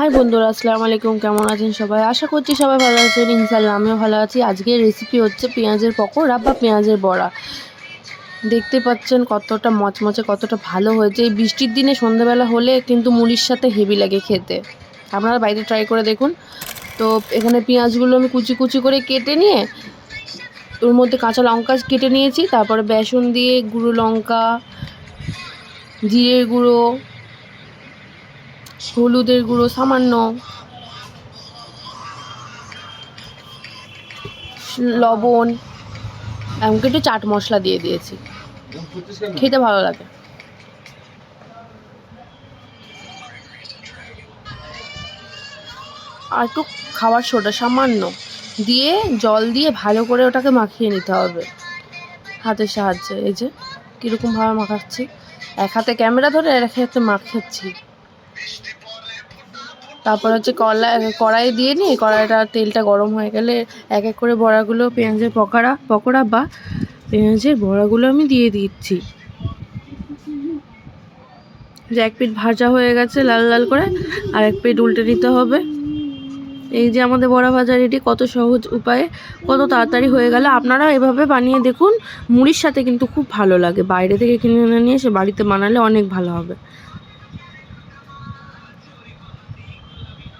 High বন্ধুরা, আসসালামু আলাইকুম, কেমন আছেন সবাই? আশা করছি সবাই ভালো আছেন। ইনশাল্লাহ আমিও ভালো আছি। আজকের রেসিপি হচ্ছে পেঁয়াজের পকোড়া বা পেঁয়াজের বড়া। দেখতে পাচ্ছেন কতটা মচমচে, কতটা ভালো হয়েছে। এই বৃষ্টির দিনে সন্ধ্যাবেলা হলে কিন্তু মুড়ির সাথে হেভি লাগে খেতে। আপনারা বাড়িতে ট্রাই করে দেখুন। তো এখানে পেঁয়াজগুলো আমি কুচি কুচি করে কেটে নিয়ে, ওর মধ্যে কাঁচা লঙ্কা কেটে নিয়েছি। তারপরে বেসন দিয়ে গুঁড়ো লঙ্কা, জিরের গুঁড়ো হলুদের গুঁড়ো সামান্য, লবণ, এমনকি একটু চাট মশলা দিয়ে দিয়েছি। খেতে ভালো লাগে। আর একটু খাবার সোডা সামান্য দিয়ে জল দিয়ে ভালো করে ওটাকে মাখিয়ে নিতে হবে হাতের সাহায্যে। এই যে কীরকমভাবে মাখাচ্ছি। এক হাতে ক্যামেরা ধরে আর এক হাতে মাখাচ্ছি। তারপর হচ্ছে কলা কড়াই দিয়ে নিই কড়াইটা তেলটা গরম হয়ে গেলে এক এক করে বড়াগুলো পেঁয়াজের পকোড়া পকোড়া বা পেঁয়াজের বড়াগুলো আমি দিয়ে দিচ্ছি। যে এক পিঠ ভাজা হয়ে গেছে লাল লাল করে, আর এক পিঠ উল্টে দিতে হবে। এই যে আমাদের বড়া ভাজা রেডি, কত সহজ উপায়ে, কত তাড়াতাড়ি হয়ে গেল। আপনারা এভাবে বানিয়ে দেখুন, মুড়ির সাথে কিন্তু খুব ভালো লাগে। বাইরে থেকে কিনে নিয়ে এসে বাড়িতে বানালে অনেক ভালো হবে।